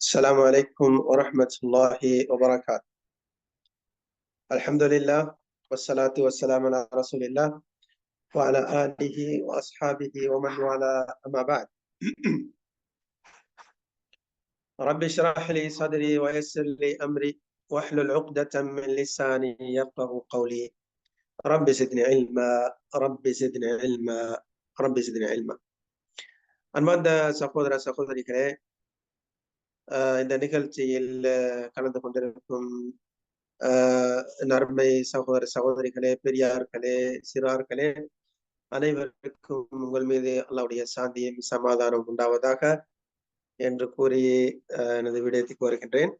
السلام عليكم ورحمة الله وبركاته. الحمد لله والصلاة والسلام على رسول الله وعلى آله وأصحابه ومن والاه أما بعد. رب اشرح لي صدري ويسر لي أمري واحلل عقدة من لساني يفقه قولي. رب زدني علما رب زدني علما رب زدني علما. أنا അൻപാന്ത സഹോദര സഹോദരികളെ இந்த நிகழ்ச்சியில் கலந்து கொண்டிருக்கும் நர்மை சகோதர சகோதரிகளே பெரியார்களே சிறார்களே அனைவருக்கும் உங்கள் மீது அல்லாவுடைய சாந்தியும் சமாதானம் உண்டாவதாக என்று கூறி எனது விடயத்துக்கு வருகின்றேன்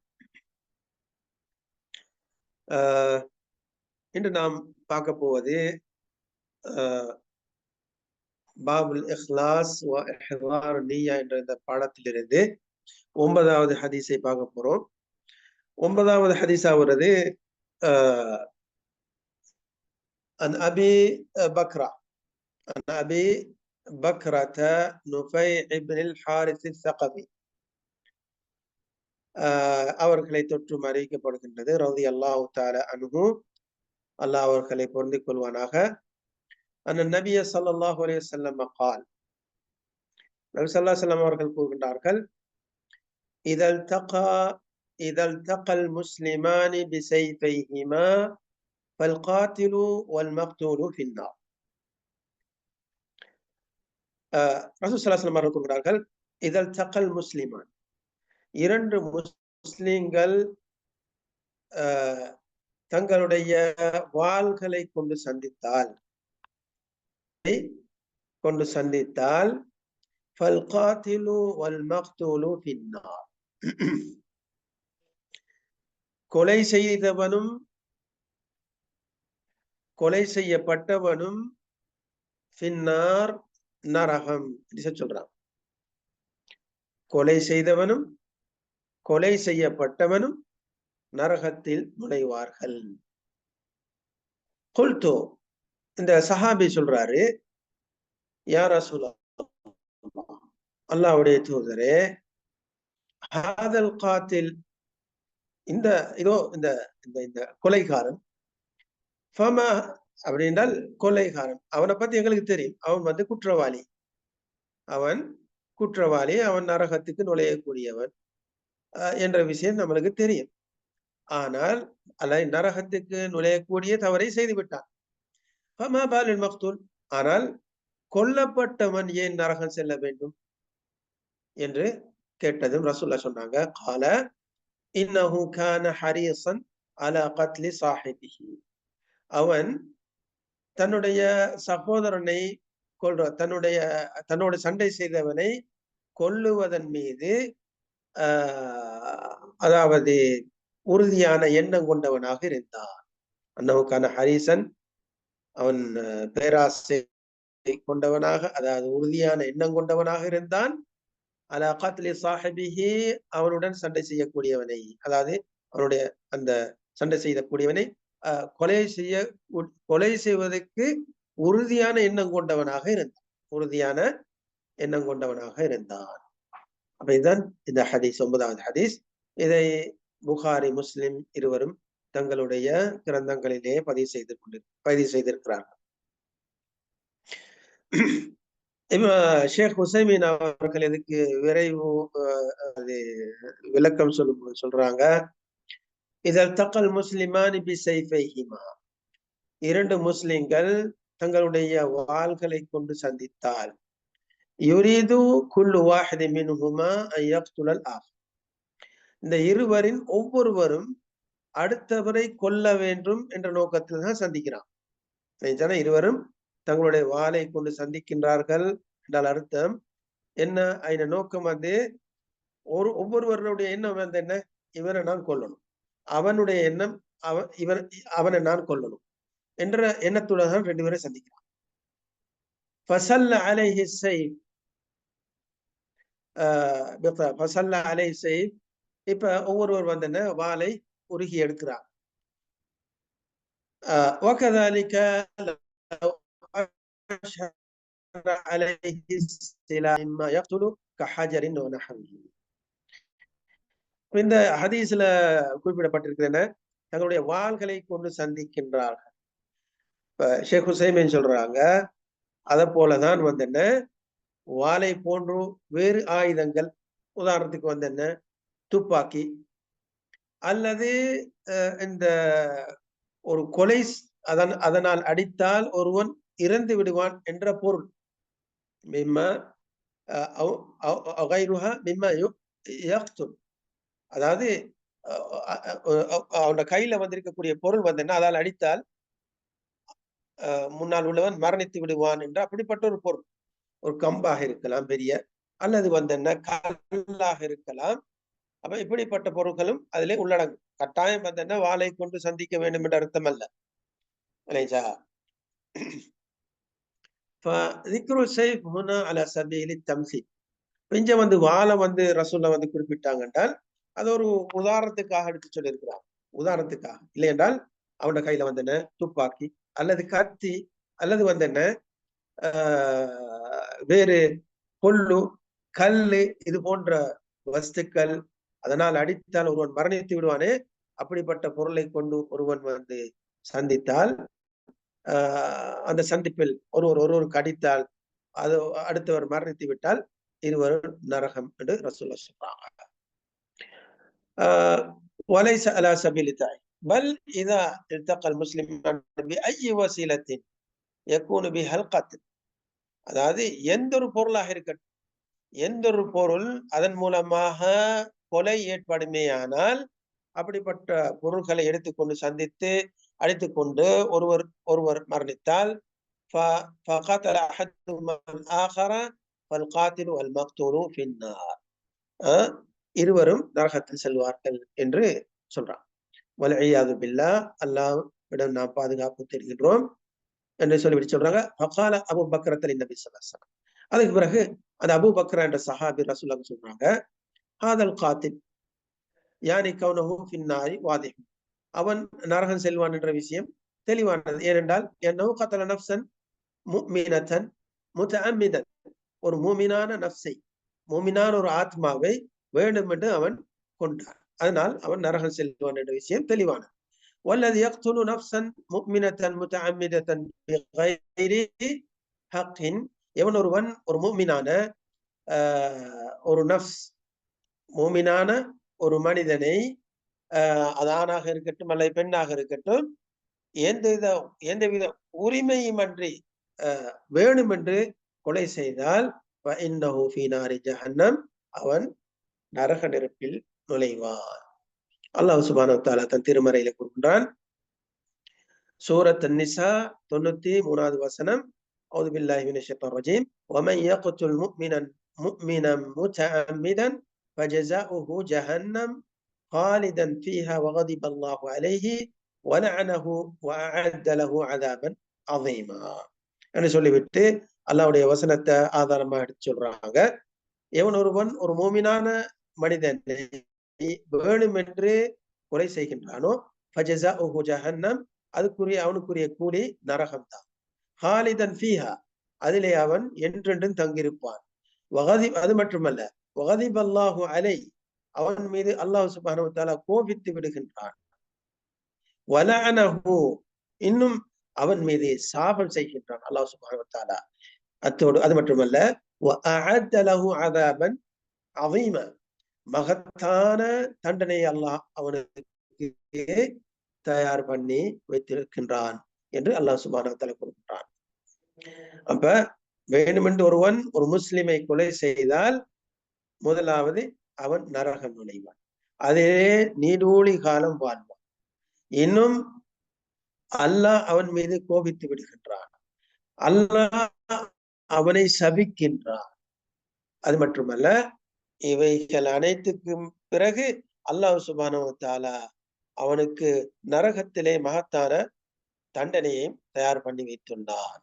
இன்று நாம் பார்க்க போவது பாபுல் இஹ்லாஸ் நீயா என்ற இந்த பாடத்திலிருந்து ஒன்பதாவது ஹதீஸை பார்க்க போறோம். ஒன்பதாவது ஹதீஸா வருது அன் அபி பக்ரா அபி பக்ரத நுஃபை இப்னில் ஹாரிஸ் சகபி அவர்களை தொற்றும் அறிவிக்கப்படுகின்றது. ரவுதி அல்லாஹு தால அனுகு அல்லாஹ் அவர்களை பொருந்திக் கொள்வானாக. அந்த நபிய சல்லாஹூ அலைய செல்லம் கால் நபி சல்லா செல்லம் அவர்கள் கூறுகின்றார்கள் إذا التقى إذا التقى المسلمان بسيفيهما فالقاتل والمقتول في النار ரசூல் சலாஸ்லம் அவர்கள் கூறுகிறார்கள் இதழ் தக்கல் முஸ்லிமான் இரண்டு முஸ்லிம்கள் தங்களுடைய வாள்களை கொண்டு சந்தித்தால் கொண்டு சந்தித்தால் கொலை செய்தவனும் கொலை செய்யப்பட்டவனும் பின்னார் நரகம் சொல்றான். கொலை செய்தவனும் கொலை செய்யப்பட்டவனும் நரகத்தில் நுழைவார்கள். குல்தோ இந்த சஹாபி சொல்றாரு யாரா சொல்ல அல்லாவுடைய தூதரே ஹாதல் காத்தில் இந்த இதோ இந்த இந்த இந்த கொலைகாரன். ஃபமா அப்படின்றால் கொலைகாரன். அவனை பத்தி எங்களுக்கு தெரியும். அவன் வந்து குற்றவாளி. அவன் குற்றவாளி. அவன் நரகத்துக்கு நுழையக்கூடியவன் என்ற விஷயம் நம்மளுக்கு தெரியும். ஆனால் அல்ல நரகத்துக்கு நுழையக்கூடிய தவறை செய்து விட்டான். ஃபமா பாலின் மக்தூல் ஆனால் கொல்லப்பட்டவன் ஏன் நரகம் செல்ல வேண்டும்? என்று கேட்டதும் ரசூல்லா சொன்னாங்க கால இன்னஹு கான ஹரியசன் அலா கத்லி சாஹிபிஹி. அவன் தன்னுடைய சகோதரனை கொல்ற தன்னுடைய தன்னோட சண்டை செய்தவனை கொல்லுவதன் மீது அதாவது உறுதியான எண்ணம் கொண்டவனாக இருந்தான். அன்னவுக்கான ஹரிசன் அவன் பேராசை கொண்டவனாக அதாவது உறுதியான எண்ணம் கொண்டவனாக இருந்தான். அலா காத்லி சாஹிபிஹி அவனுடன் சண்டை செய்யக்கூடியவனை. அதாவது அவனுடைய அந்த சண்டை செய்யக்கூடியவனை கொலை செய்ய கொலை செய்வதற்கு உறுதியான எண்ணம் கொண்டவனாக இருந்தான். உறுதியான எண்ணம் கொண்டவனாக இருந்தான். அப்ப இதுதான் இந்த ஹதீஸ் ஒன்பதாவது ஹதீஸ். இதை புகாரி முஸ்லிம் இருவரும் தங்களுடைய கிரந்தங்களிலே பதிவு செய்து கொண்டு பதிவு செய்திருக்கிறார்கள். ஷேக் ஹுசைமின் அவர்கள் இதுக்கு விரைவு அது விளக்கம் சொல்லும் சொல்றாங்க. இதில் தக்கல் முஸ்லிமான் பி சைஃபைஹிமா. இரண்டு முஸ்லிம்கள் தங்களுடைய வாள்களை கொண்டு சந்தித்தால் யுரீது குல்லு வாஹிதி மின்ஹுமா ஐயக்துலல் ஆஹ் இந்த இருவரின் ஒவ்வொருவரும் அடுத்தவரை கொல்ல வேண்டும் என்ற நோக்கத்தில் தான் சந்திக்கிறான் இருவரும் தங்களுடைய வாளை கொண்டு சந்திக்கின்றார்கள் என்றால் அர்த்தம் என்ன ஐன நோக்கம் வந்து ஒரு ஒவ்வொருவருடைய எண்ணம் வந்து என்ன இவரை நான் கொல்லணும் அவனுடைய எண்ணம் அவன் இவன் அவனை நான் கொல்லணும் என்ற எண்ணத்துடன் தான் ரெண்டு பேரும் சந்திக்கிறான் ஃபசல்ல அலைஹி சைஃப் ஃபசல்ல அலை சைஃப் இப்ப ஒவ்வொருவர் வந்து என்ன வாளை உருகி எடுக்கிறார் وكذلك أشهر عليه السلاح مما يقتل كحجر ونحوه இந்த ஹதீஸ்ல குறிப்பிடப்பட்டிருக்கிறன தங்களுடைய வாள்களை கொண்டு சந்திக்கின்றார்கள் இப்ப ஷேக் ஹுசைமின் சொல்றாங்க அதை போலதான் வந்து என்ன வாளை போன்று வேறு ஆயுதங்கள் உதாரணத்துக்கு வந்து என்ன துப்பாக்கி அல்லது இந்த ஒரு கொலை அதன் அதனால் அடித்தால் ஒருவன் இறந்து விடுவான் என்ற பொருள். மிம்ம அதாவது அவனோட கையில வந்திருக்கக்கூடிய பொருள் வந்து என்ன? அதால் அடித்தால் முன்னால் உள்ளவன் மரணித்து விடுவான் என்று அப்படிப்பட்ட ஒரு பொருள். ஒரு கம்பாக இருக்கலாம் பெரிய அல்லது வந்து என்ன? கல்லாக இருக்கலாம். அப்ப இப்படிப்பட்ட பொருட்களும் அதிலே உள்ளடங்கும். கட்டாயம் வந்து என்ன? வாளை கொண்டு சந்திக்க வேண்டும் என்ற அர்த்தம் அல்ல இல்லைங்களா? இங்க வந்து வாழை வந்து ரசூல்ல வந்து குறிப்பிட்டாங்க என்றால் அது ஒரு உதாரணத்துக்காக எடுத்து சொல்லியிருக்கிறான் உதாரணத்துக்காக. இல்லை என்றால் அவனோட கையில வந்து என்ன? துப்பாக்கி அல்லது கத்தி அல்லது வந்து என்ன? வேறு கொள்ளு கல்லு இது போன்ற வஸ்துக்கள் அதனால் அடித்தால் ஒருவன் மரணித்து விடுவானே? அப்படிப்பட்ட பொருளை கொண்டு ஒருவன் வந்து சந்தித்தால் அந்த சந்திப்பில் ஒருவர் ஒருவருக்கு அடித்தால் அது அடுத்தவர் மரணித்து விட்டால் இருவரும் நரகம் என்று ரசூல்லா சொல்றாங்க وليس على سبيل التعيين بل إذا التقى المسلمان بأي وسيلة يكون بها القتل அதாவது எந்த ஒரு பொருளாக இருக்கட்டும் எந்த ஒரு பொருள் அதன் மூலமாக கொலை ஏற்படுமேயானால் அப்படிப்பட்ட பொருள்களை எடுத்துக்கொண்டு சந்தித்து அடித்துக்கொண்டு ஒருவர் ஒருவர் மரணித்தால் இருவரும் நரகத்தில் செல்வார்கள் என்று சொல்றான். வலையாது பில்லா அல்லாவிடம் நாம் பாதுகாப்பு தெரிகின்றோம் என்று சொல்லிவிட்டு சொல்றாங்க. ஃபகால அபு பக்ரத்தல் நபி சொல்லலாம் அதுக்கு பிறகு அந்த அபு பக்ரா என்ற சஹாபி ரசூலாக சொல்றாங்க ஹாதல் காத்தின் யானி கவுனஹு ஃபின்னாரி வாதிஹும் அவன் நரகன் செல்வான் என்ற விஷயம் தெளிவானது ஏனென்றால் என்னவோ கத்தல நப்சன் முக்மீனத்தன் முத்தஅம்மிதன் ஒரு மூமினான நப்சை மூமினான ஒரு ஆத்மாவை வேண்டும் என்று அவன் கொண்டான் அதனால் அவன் நரகம் செல்வான் என்ற விஷயம் தெளிவானது والذي يقتل نفسا مؤمنة متعمدة بغير حق எவன் ஒருவன் ஒரு மூமினான ஒரு நப்ஸ் மூமினான ஒரு மனிதனை அது ஆணாக இருக்கட்டும் அல்லது பெண்ணாக இருக்கட்டும் எந்த வித எந்த வித உரிமையும் அன்றி வேணும் என்று கொலை செய்தால் ஜஹன்னம் அவன் நரக நெருப்பில் நுழைவான் அல்லாஹ் சுபான தாலா தன் திருமறையில கூறுகின்றான் சூரத் நிசா தொண்ணூத்தி மூணாவது வசனம் أعوذ بالله من الشيطان الرجيم ومن يقتل مؤمنا مؤمنا متعمدا فجزاؤه جهنم ஹாலிதன் ஃபீஹா வகதிப் அல்லாஹு அலைஹி வலஅனஹு வஅஅத்தலஹு அதாபன் அதைமா என்று சொல்லிவிட்டு அல்லாவுடைய வசனத்தை ஆதாரமா எடுத்து சொல்றாங்க. எவன் ஒருவன் ஒரு மோமினான மனிதனை வேணுமென்று கொலை செய்கின்றானோ ஃபஜஸா உஹு ஜஹன்னம் அதுக்குரிய அவனுக்குரிய கூலி நரகம் தான் ஹாலிதன் ஃபீஹா அதிலே அவன் என்றென்றும் தங்கியிருப்பான். வகதி அது மட்டுமல்ல வகதிபல்லாஹு அலை அவன் மீது அல்லாஹ் சுபானு தாலா கோபித்து விடுகின்றான். இன்னும் அவன் மீது சாபம் செய்கின்றான் அல்லாஹ் சுபானு தாலா அத்தோடு அது மட்டுமல்ல அதாபன் மகத்தான தண்டனை அல்லாஹ் அவனுக்கு தயார் பண்ணி வைத்திருக்கின்றான் என்று அல்லாஹ் சுபான கூறுகின்றான். அப்ப வேணுமென்று ஒருவன் ஒரு முஸ்லிமை கொலை செய்தால் முதலாவது அவன் நரகம் நுழைவான். அதே நீடூழி காலம் வாழ்வான். இன்னும் அல்லாஹ் அவன் மீது கோபித்து விடுகின்றான். அல்லாஹ் அவனை சபிக்கின்றான். அது மட்டுமல்ல இவைகள் அனைத்துக்கும் பிறகு அல்லாஹ் சுபானோ அவனுக்கு நரகத்திலே மகத்தான தண்டனையையும் தயார் பண்ணி வைத்துள்ளான்.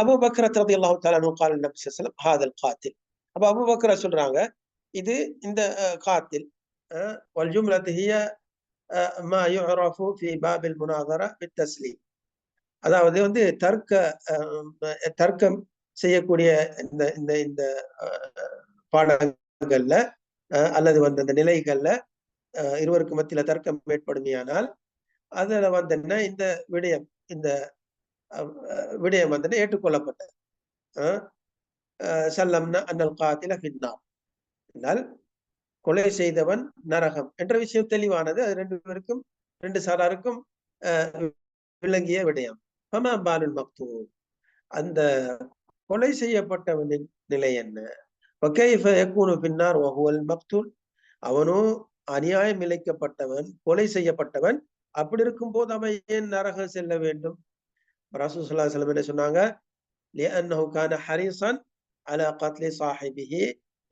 அபு பக்ரத் ரதி அல்லாஹு தாலா கால் நபி சொல்லம் ஹாதல் காத்தில் அப்ப அபு பக்ரா சொல்றாங்க இது இந்த காத்தில் والجملة هي ما يعرف في باب المناظرة بالتسليم அதாவது வந்து தர்க்க தர்க்கம் செய்யக்கூடிய இந்த இந்த இந்த பாடங்கள்ல அல்லது வந்து அந்த நிலைகள்ல இருவருக்கு மத்தியில தர்க்கம் ஏற்படுமையானால் அதுல வந்து என்ன இந்த விடயம் இந்த விடயம் வந்து ஏற்றுக்கொள்ளப்பட்டது சல்லம்னா அன்னல் காத்தில பின்னா என்றால் கொலை செய்தவன் நரகம் என்ற விஷயம் தெளிவானது. அது ரெண்டு பேருக்கும் ரெண்டு சாராருக்கும் விளங்கிய விடயம். பமா பாலுல் மக்தூர் அந்த கொலை செய்யப்பட்டவனின் நிலை என்ன? பின்னார் மக்தூல் அவனும் அநியாயம் இழைக்கப்பட்டவன் கொலை செய்யப்பட்டவன். அப்படி இருக்கும் போது அவன் ஏன் நரகம் செல்ல வேண்டும்? ரசூசல்லா செல்லம் என்ன சொன்னாங்க? ஹரிசன் அல கத்லி சாஹிபிஹி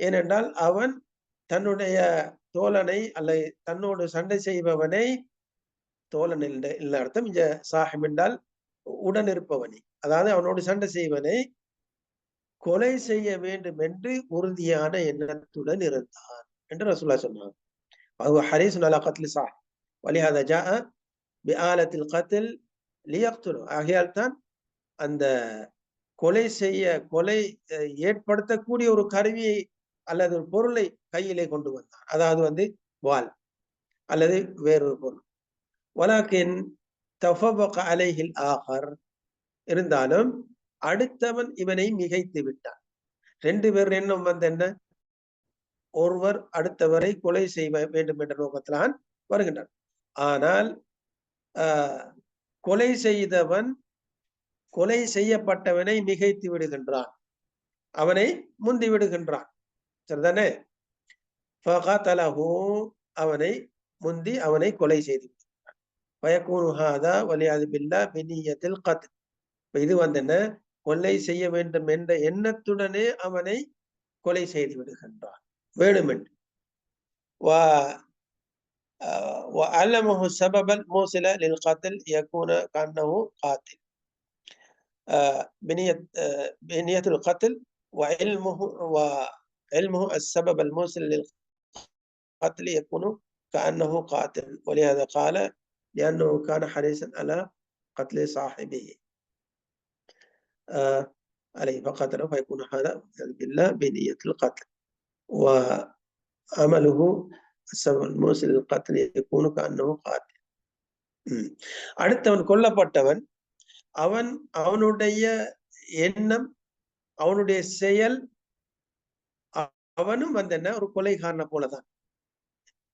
ஏனென்றால் அவன் தன்னுடைய தோழனை அல்ல தன்னோடு சண்டை செய்பவனை தோழன் இல்லை அர்த்தம் இங்க சாஹிப் என்றால் உடன் இருப்பவனை. அதாவது அவனோடு சண்டை செய்வனை கொலை செய்ய வேண்டும் என்று உறுதியான எண்ணத்துடன் இருந்தான் என்று ரசூல்லா சொன்னான். அது ஹரீஸ் அலா கத்தில் சாஹ் வலிஹாத ஜா பிஆலத்தில் கத்தில் லியக்துரு. ஆகையால் தான் அந்த கொலை செய்ய கொலை ஏற்படுத்தக்கூடிய ஒரு கருவியை அல்லது ஒரு பொருளை கையிலே கொண்டு வந்தான் அதாவது வந்து வால் அல்லது வேறொரு பொருள். வலாக்கின் தஃபபக அலைஹில் ஆகர் இருந்தாலும் அடுத்தவன் இவனை மிகைத்து விட்டான். ரெண்டு பேர் எண்ணம் வந்து என்ன? ஒருவர் அடுத்தவரை கொலை செய்ய வேண்டும் என்ற நோக்கத்திலான் வருகின்றான் ஆனால் கொலை செய்தவன் கொலை செய்யப்பட்டவனை மிகைத்து விடுகின்றான். அவனை முந்தி விடுகின்றான் சரிதானே அவனை முந்தி அவனை கொலை செய்து பயக்கூனுஹாதா வலியாது பில்லா பின்னியத்தில் கத் இது வந்து என்ன கொலை செய்ய வேண்டும் என்ற எண்ணத்துடனே அவனை கொலை செய்து விடுகின்றான் வேணுமென்று وعلمه السبب الموصل للقتل يكون كأنه قاتل بنية بنية القتل وعلمه وعلمه السبب الموصل للقتل يكون كأنه قاتل ولهذا قال لأنه كان حريصا على قتل صاحبه عليه فقتله فيكون هذا بالله بنية القتل وعمله السبب الموصل للقتل يكون كأنه قاتل அடுத்தவன் கொல்லப்பட்டவன் அவன் அவனுடைய எண்ணம் அவனுடைய செயல் அவனும் வந்து என்ன? ஒரு கொலைகாரனை போலதான்.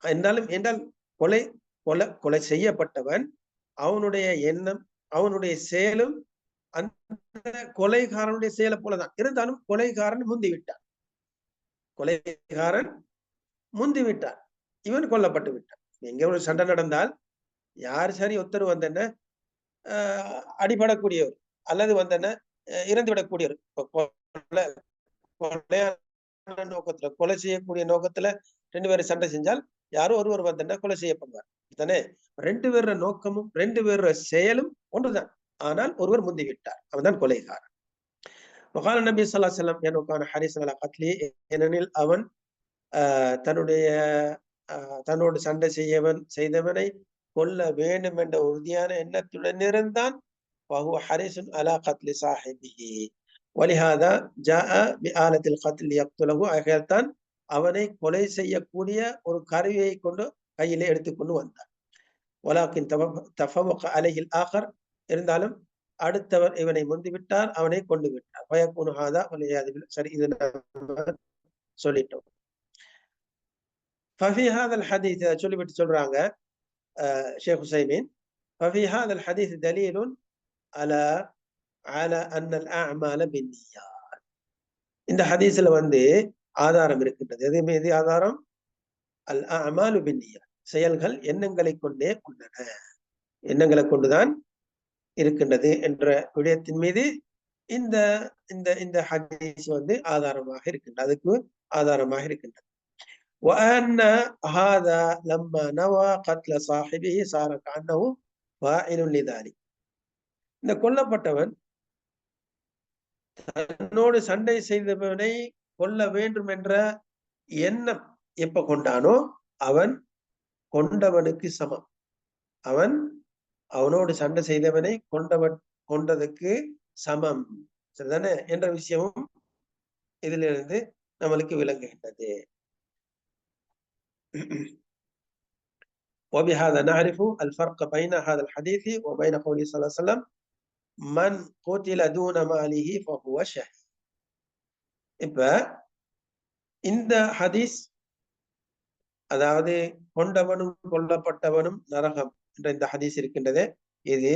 என்றாலும் என்றால் கொலை கொலை கொலை செய்யப்பட்டவன் அவனுடைய எண்ணம் அவனுடைய செயலும் அந்த கொலைகாரனுடைய செயலை போலதான். இருந்தாலும் கொலைகாரன் முந்தி விட்டான் கொலைகாரன் முந்தி விட்டான் இவன் கொல்லப்பட்டு விட்டான். எங்க ஒரு சண்டை நடந்தால் யார் சரி ஒத்தர் வந்தன அடிபடக்கூடியவர் அல்லது வந்தன இறந்து விடக்கூடியவர் கொலை நோக்கத்துல கொலை செய்யக்கூடிய நோக்கத்துல ரெண்டு பேரும் சண்டை செஞ்சால் யாரும் ஒருவர் வந்தா கொலை செய்யப்படுவார்? தானே ரெண்டு பேரோட நோக்கமும் ரெண்டு பேரோட செயலும் ஒன்றுதான். ஆனால் ஒருவர் முந்தி விட்டார் அவன்தான் கொலைகாரன் முகால நபி சொல்லா செல்லம் எனக்கான ஹரிசன் அலா கத்லி ஏனெனில் அவன் தன்னுடைய தன்னோடு சண்டை செய்யவன் செய்தவனை கொல்ல வேண்டும் என்ற உறுதியான எண்ணத்துடன் இருந்தான். ஹரிசுன் அலா கத்லி சாஹிபிஹி. வலிஹாதா ஜா பி ஆலத்தில் கத்தில் யக்துலகு ஆகியால்தான் அவனை கொலை செய்யக்கூடிய ஒரு கருவியை கொண்டு கையில எடுத்துக்கொண்டு வந்தான். வலாக்கின் தஃபவக அலையில் ஆகர் இருந்தாலும் அடுத்தவர் இவனை முந்துவிட்டார் அவனை கொண்டு விட்டார் பயக்குனு ஹாதா வலியாது சரி இது சொல்லிட்டோம். ஃபஃபிஹாதல் ஹதீஸ் சொல்லிவிட்டு சொல்றாங்க ஷேக் ஹுசைமீன். ஃபஃபிஹாதல் ஹதீஸ் தலீலுன் அல على على أن الأعمال بالنيات இந்த ஹதீஸ்ல வந்து ஆதாரம் இருக்கின்றது எது மீது ஆதாரம் அல் அமாலு பின்னியா செயல்கள் எண்ணங்களை கொண்டே உள்ளன எண்ணங்களை கொண்டுதான் இருக்கின்றது என்ற விடயத்தின் மீது இந்த இந்த இந்த ஹதீஸ் வந்து ஆதாரமாக இருக்கின்றது அதுக்கு ஆதாரமாக இருக்கின்றது وأن هذا لما نوى قتل صاحبه صار كأنه فاعل لذلك இந்த கொல்லப்பட்டவன் தன்னோடு சண்டை செய்தவனை கொல்ல வேண்டும் என்ற எண்ணம் எப்ப கொண்டானோ அவன் கொண்டவனுக்கு சமம் அவன் அவனோடு சண்டை செய்தவனை கொண்டவன் கொண்டதுக்கு சமம் சரிதானே என்ற விஷயமும் இதிலிருந்து நம்மளுக்கு விளங்குகின்றது وبهذا نعرف الفرق بين هذا الحديث وبين قوله صلى الله عليه وسلم மன் கோத்தில தூன மாலிஹி இப்ப இந்த ஹதீஸ் அதாவது கொண்டவனும் கொல்லப்பட்டவனும் நரகம் என்ற இந்த ஹதீஸ் இருக்கின்றது. இது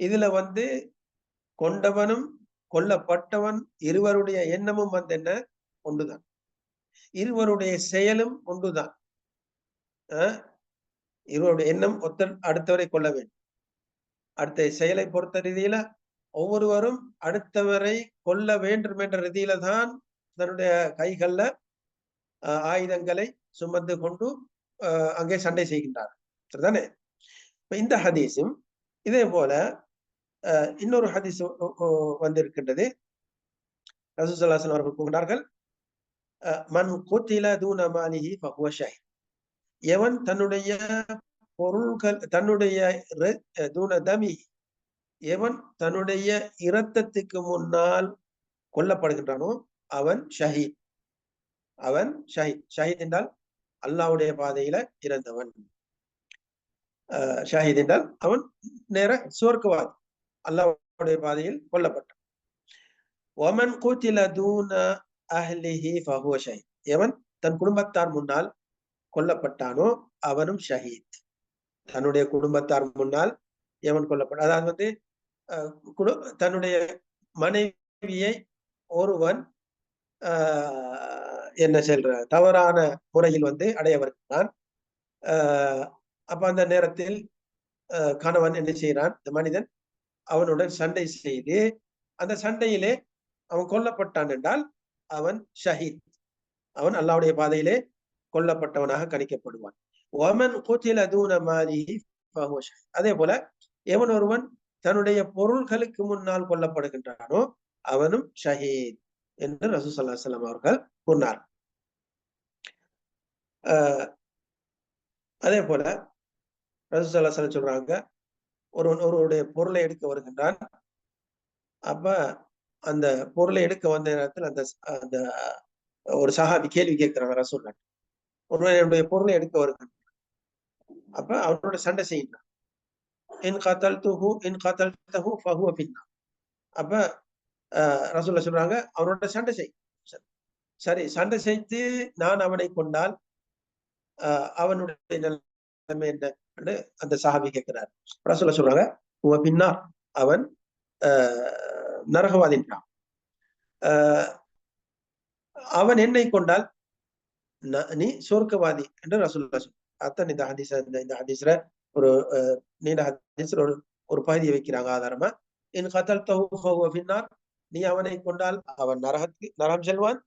இதுல வந்து கொண்டவனும் கொல்லப்பட்டவன் இருவருடைய எண்ணமும் வந்து என்ன? ஒன்றுதான். இருவருடைய செயலும் ஒன்றுதான். இருவருடைய எண்ணம் ஒத்தர் அடுத்தவரை கொள்ள வேண்டும். அடுத்த செயலை பொறுத்த ரீதியில ஒவ்வொருவரும் அடுத்தவரை கொல்ல வேண்டும் என்ற ரீதியில தான் தன்னுடைய கைகள்ல ஆயுதங்களை சுமந்து கொண்டு அங்கே சண்டை செய்கின்றார். சரிதானே? இந்த ஹதீஸும் இதே போல இன்னொரு ஹதீஸ் வந்திருக்கின்றது. ரசூசல்லாசன் அவர்கள் கூறினார்கள் மன் கூத்தில தூன பகுவ ஃபஹுவ எவன் தன்னுடைய பொருள்கள் தன்னுடைய தூன தமி எவன் தன்னுடைய இரத்தத்துக்கு முன்னால் கொல்லப்படுகின்றானோ அவன் ஷஹீத். அவன் ஷஹீத். ஷஹீத் என்றால் அல்லாவுடைய பாதையில இறந்தவன். ஷஹீத் என்றால் அவன் நேர சுவர்க்கவாதி அல்லாவுடைய பாதையில் கொல்லப்பட்டான். ஒமன் கூத்தில தூன அஹ்லிஹி ஃபஹுவ ஷஹீத். எவன் தன் குடும்பத்தார் முன்னால் கொல்லப்பட்டானோ அவனும் ஷஹீத். தன்னுடைய குடும்பத்தார் முன்னால் எவன் கொல்லப்படும் அதாவது வந்து தன்னுடைய மனைவியை ஒருவன் என்ன சொல்ற தவறான முறையில் வந்து அடைய வருகிறான். அப்ப அந்த நேரத்தில் கணவன் என்ன செய்கிறான்? இந்த மனிதன் அவனுடன் சண்டை செய்து அந்த சண்டையிலே அவன் கொல்லப்பட்டான் என்றால் அவன் ஷஹீத். அவன் அல்லாவுடைய பாதையிலே கொல்லப்பட்டவனாக கணிக்கப்படுவான். ஒமன் கூத்தில தூன மாலி அதே போல எவன் ஒருவன் தன்னுடைய பொருள்களுக்கு முன்னால் கொல்லப்படுகின்றானோ அவனும் ஷஹீத் என்று ரசூ சல்லா சொல்லம் அவர்கள் கூறினார். அதே போல ரசூசல்லா சொல்றாங்க ஒருவன் ஒருவருடைய பொருளை எடுக்க வருகின்றான். அப்ப அந்த பொருளை எடுக்க வந்த நேரத்தில் அந்த அந்த ஒரு சஹாபி கேள்வி கேட்கிறாங்க ரசூல் ஒருவன் என்னுடைய பொருளை எடுக்க வருகின்றான். அப்ப அவனோட சண்டை செய்யணும் என் காத்தல் தூஹு என் காத்தல் தஹு ஃபஹு அப்படின்னா அப்ப ரசூல்ல சொல்றாங்க அவனோட சண்டை செய். சரி. சண்டை செய்து நான் அவனை கொண்டால் அவனுடைய நிலைமை என்ன அந்த சஹாபி கேட்கிறார். ரசூல சொல்றாங்க பின்னா அவன் நரகவாதின்றான். அவன் என்னை கொண்டால் நீ சொர்க்கவாதி என்று ரசூல்லா சொல்றான் அத்தன் இந்த ஹதீஸ் இந்த ஹதீஸ்ல ஒரு நீண்ட ஹதீஸ்ல ஒரு ஒரு பகுதியை வைக்கிறாங்க ஆதாரமா? என் கத்தல் தஹு நீ அவனை கொண்டால் அவன் நரகத்துக்கு நரகம் செல்வான்.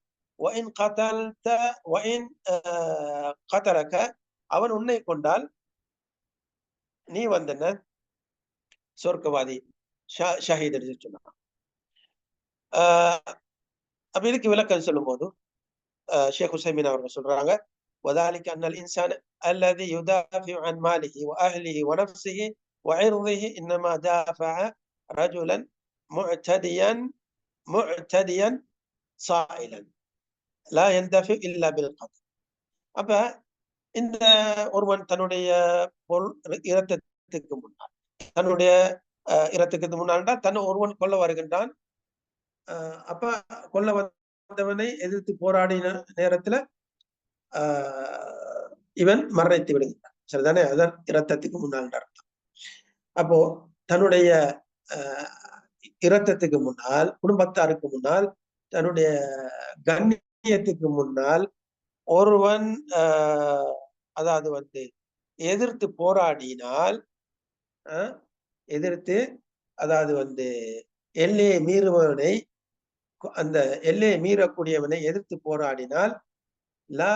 அவன் உன்னை கொண்டால் நீ வந்தன சொர்க்கவாதி ஷஹீத் சொன்னான். அப்ப இதுக்கு விளக்கம் சொல்லும் போது ஷேக் ஹுசைமின் அவர்கள் சொல்றாங்க وذلك أن الإنسان الذي يدافع عن ماله وأهله ونفسه وعرضه إنما دافع رجلا معتديا معتديا صائلا لا يندفع إلا بالقتل அப்ப இந்த ஒருவன் தன்னுடைய பொருள் இரத்தத்துக்கு முன்னால் தன்னுடைய இரத்துக்கு முன்னால் தன் ஒருவன் கொல்ல வருகின்றான் அப்ப கொல்ல வந்தவனை எதிர்த்து போராடின நேரத்துல இவன் மரணித்து விடுகின்றான். சரிதானே? அதான் இரத்தத்துக்கு முன்னால் அர்த்தம் அப்போ தன்னுடைய இரத்தத்துக்கு முன்னால் குடும்பத்தாருக்கு முன்னால் தன்னுடைய கண்ணியத்துக்கு முன்னால் ஒருவன் அதாவது வந்து எதிர்த்து போராடினால் எதிர்த்து அதாவது வந்து எல்லையை மீறுபவனை அந்த எல்லையை மீறக்கூடியவனை எதிர்த்து போராடினால் லா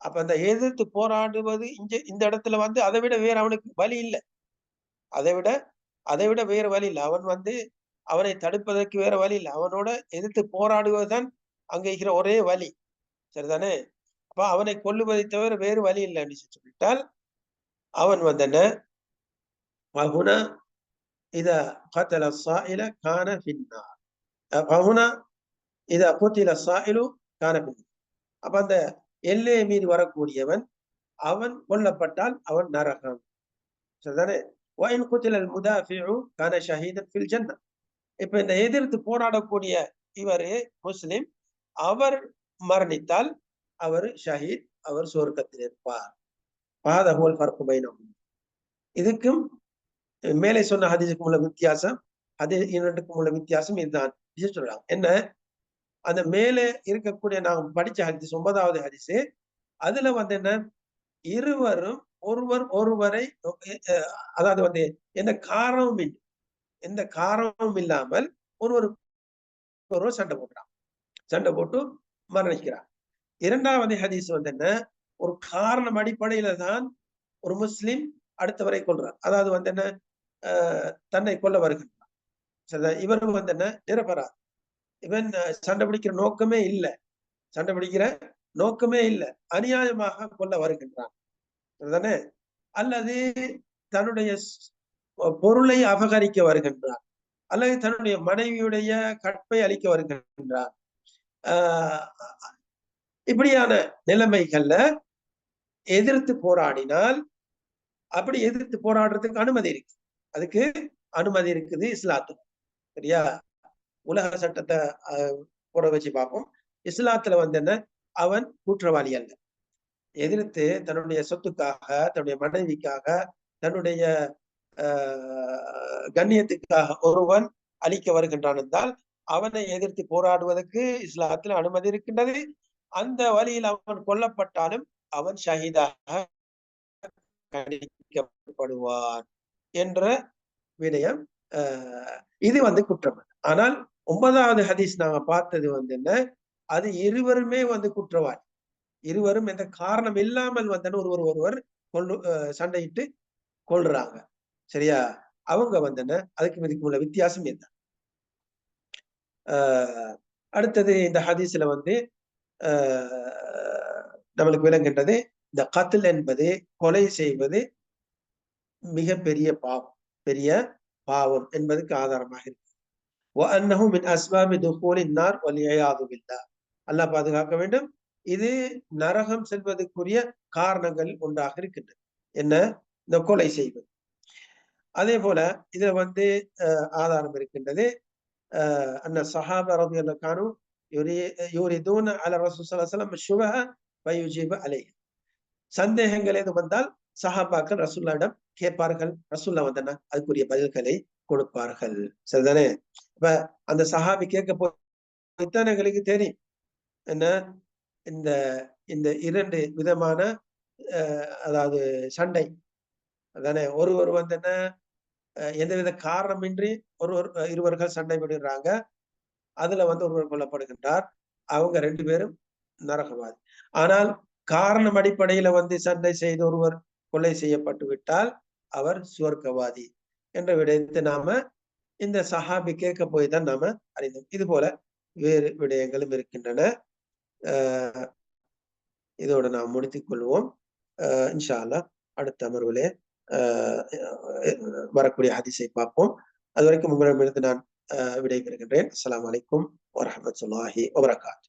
அப்ப அந்த எதிர்த்து போராடுவது இங்க இந்த இடத்துல வந்து அதை விட வேற அவனுக்கு வழி இல்லை அதை விட அதை விட வேற வழி இல்லை அவன் வந்து அவனை தடுப்பதற்கு வேற வழி இல்லை அவனோட எதிர்த்து போராடுவதுதான் அங்க இருக்கிற ஒரே வழி சரிதானே அப்ப அவனை கொல்லுவதை தவிர வேறு வழி இல்லை அப்படின்னு சொல்லிட்டால் அவன் வந்தன هنا إذا قتل الصائل كان في النار هنا إذا قتل الصائل كان في النار அப்ப அந்த எல்லையை மீறி வரக்கூடியவன் அவன் கொல்லப்பட்டால் அவன் நரகம். சரிதானே? கான ஷஹீதன் இப்ப இந்த எதிர்த்து போராடக்கூடிய இவர் முஸ்லிம் அவர் மரணித்தால் அவர் ஷஹீத் அவர் சுவர்க்கத்தில் இருப்பார். பாதகோல் பரப்பு பைனம் இதுக்கும் மேலே சொன்ன ஹதீஸுக்கும் உள்ள வித்தியாசம் அது இரண்டுக்கும் உள்ள வித்தியாசம் இதுதான். சொல்றாங்க என்ன? அந்த மேலே இருக்கக்கூடிய நாம் படிச்ச ஹரிசு ஒன்பதாவது ஹரிசு அதுல வந்து என்ன? இருவரும் ஒருவர் ஒருவரை அதாவது வந்து எந்த காரணமும் எந்த காரணமும் இல்லாமல் ஒருவர் ஒருவர் சண்டை போடுறான் சண்டை போட்டு மரணிக்கிறான் இரண்டாவது ஹதீஸ் வந்து என்ன? ஒரு காரணம் அடிப்படையில தான் ஒரு முஸ்லிம் அடுத்தவரை கொள்றார் அதாவது வந்து என்ன? தன்னை கொல்ல வருகின்றார். இவரும் வந்து என்ன? நிரபரா இவன் சண்டை பிடிக்கிற நோக்கமே இல்லை. சண்டை பிடிக்கிற நோக்கமே இல்லை. அநியாயமாக கொல்ல வருகின்றான். தானே அல்லது தன்னுடைய பொருளை அபகரிக்க வருகின்றார் அல்லது தன்னுடைய மனைவியுடைய கற்பை அளிக்க வருகின்றார் இப்படியான நிலைமைகள்ல எதிர்த்து போராடினால் அப்படி எதிர்த்து போராடுறதுக்கு அனுமதி இருக்கு. அதுக்கு அனுமதி இருக்குது இஸ்லாத்துல சரியா? உலக சட்டத்தை போட வச்சு பார்ப்போம். இஸ்லாத்துல வந்து என்ன? அவன் குற்றவாளி அல்ல. எதிர்த்து தன்னுடைய சொத்துக்காக தன்னுடைய மனைவிக்காக தன்னுடைய கண்ணியத்துக்காக ஒருவன் அழிக்க வருகின்றான் என்றால் அவனை எதிர்த்து போராடுவதற்கு இஸ்லாத்தில் அனுமதி இருக்கின்றது. அந்த வழியில் அவன் கொல்லப்பட்டாலும் அவன் ஷஹீதாக கணிக்கப்படுவான் என்ற விடயம் இது வந்து குற்றம். ஆனால் ஒன்பதாவது ஹதீஸ் நாங்க பார்த்தது வந்து என்ன? அது இருவருமே வந்து குற்றவாளி. இருவரும் எந்த காரணம் இல்லாமல் வந்தன ஒருவர் ஒருவர் கொள்ளு சண்டையிட்டு கொள்றாங்க சரியா? அவங்க வந்தன அதுக்கு இதுக்கு உள்ள வித்தியாசம் என்ன? அடுத்தது இந்த ஹதீஸ்ல வந்து நம்மளுக்கு விளங்குகின்றது இந்த கத்தில் என்பது கொலை செய்வது மிக பெரிய பாவம் பெரிய பாவம் என்பதுக்கு ஆதாரமாக இருக்கு. அல்லாஹ் பாதுகாக்க வேண்டும். இது நரகம் செல்வதற்குரிய காரணங்கள் ஒன்றாக இருக்கின்றது என்ன? இந்த கொலை செய்வது. அதே போல இதுல வந்து ஆதாரம் இருக்கின்றது. அண்ண சஹாப ரபி அல்ல கானு யூரிதூன் அல ரசூசலம் சுபஹ வயுஜீப அலை சந்தேகங்கள் எது வந்தால் சஹாபாக்கள் ரசுல்லாவிடம் கேட்பார்கள். ரசுல்லா வந்தனா அதுக்குரிய பதில்களை கொடுப்பார்கள். சரிதானே? இப்ப அந்த சஹாபி கேட்க போய் தெரியும். என்ன? இந்த இந்த இரண்டு விதமான அதாவது சண்டை. அதானே? ஒருவர் வந்து என்ன? எந்தவித காரணமின்றி ஒருவர் இருவர்கள் சண்டை விடுறாங்க அதுல வந்து ஒருவர் கொல்லப்படுகின்றார். அவங்க ரெண்டு பேரும் நரகவாதி. ஆனால் காரணம் அடிப்படையில வந்து சண்டை செய்து ஒருவர் கொலை செய்யப்பட்டு விட்டால் அவர் சுவர்க்கவாதி. என்ற விடயத்தை நாம இந்த சஹாபி கேட்க போய் தான் நாம அறிந்தோம். இது போல வேறு விடயங்களும் இருக்கின்றன. இதோட நாம் முடித்துக் கொள்வோம். இன்ஷா அல்லா அடுத்த அமர்விலே வரக்கூடிய ஹதிசை பார்ப்போம். அது வரைக்கும் உங்களிடமிருந்து நான் விடைபெறுகின்றேன். அஸ்லாம் வலைக்கும் வரமத்துல்லாஹி வபரகாத்.